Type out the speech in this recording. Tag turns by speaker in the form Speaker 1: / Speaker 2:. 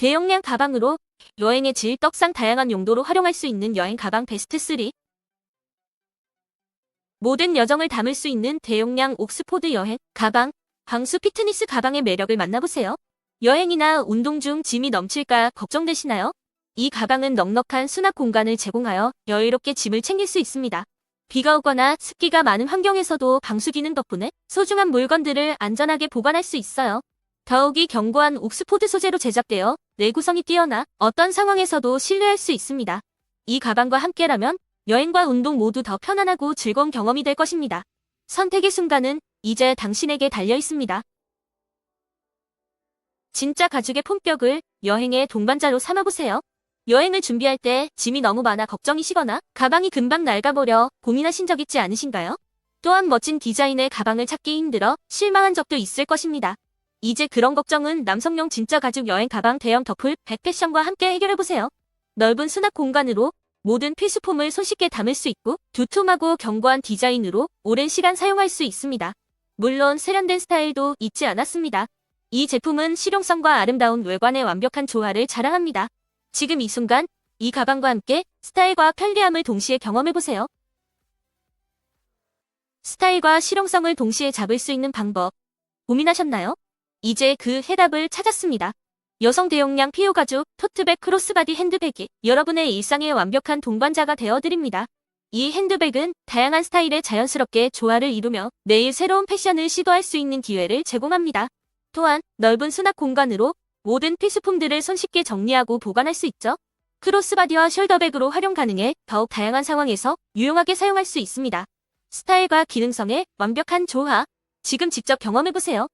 Speaker 1: 대용량 가방으로 여행의 질 떡상 다양한 용도로 활용할 수 있는 여행 가방 베스트 3. 모든 여정을 담을 수 있는 대용량 옥스포드 여행 가방, 방수 피트니스 가방의 매력을 만나보세요. 여행이나 운동 중 짐이 넘칠까 걱정되시나요? 이 가방은 넉넉한 수납 공간을 제공하여 여유롭게 짐을 챙길 수 있습니다. 비가 오거나 습기가 많은 환경에서도 방수 기능 덕분에 소중한 물건들을 안전하게 보관할 수 있어요. 더욱이 견고한 옥스포드 소재로 제작되어 내구성이 뛰어나 어떤 상황에서도 신뢰할 수 있습니다. 이 가방과 함께라면 여행과 운동 모두 더 편안하고 즐거운 경험이 될 것입니다. 선택의 순간은 이제 당신에게 달려 있습니다. 진짜 가죽의 품격을 여행의 동반자로 삼아보세요. 여행을 준비할 때 짐이 너무 많아 걱정이시거나 가방이 금방 낡아버려 고민하신 적 있지 않으신가요? 또한 멋진 디자인의 가방을 찾기 힘들어 실망한 적도 있을 것입니다. 이제 그런 걱정은 남성용 진짜 가죽 여행 가방 대형 더플 백패션과 함께 해결해보세요. 넓은 수납 공간으로 모든 필수품을 손쉽게 담을 수 있고 두툼하고 견고한 디자인으로 오랜 시간 사용할 수 있습니다. 물론 세련된 스타일도 잊지 않았습니다. 이 제품은 실용성과 아름다운 외관의 완벽한 조화를 자랑합니다. 지금 이 순간 이 가방과 함께 스타일과 편리함을 동시에 경험해보세요. 스타일과 실용성을 동시에 잡을 수 있는 방법. 고민하셨나요? 이제 그 해답을 찾았습니다. 여성 대용량 피오 가죽 토트백 크로스바디 핸드백이 여러분의 일상의 완벽한 동반자가 되어드립니다. 이 핸드백은 다양한 스타일의 자연스럽게 조화를 이루며 매일 새로운 패션을 시도할 수 있는 기회를 제공합니다. 또한 넓은 수납 공간으로 모든 필수품들을 손쉽게 정리하고 보관할 수 있죠. 크로스바디와 숄더백으로 활용 가능해 더욱 다양한 상황에서 유용하게 사용할 수 있습니다. 스타일과 기능성의 완벽한 조화. 지금 직접 경험해보세요.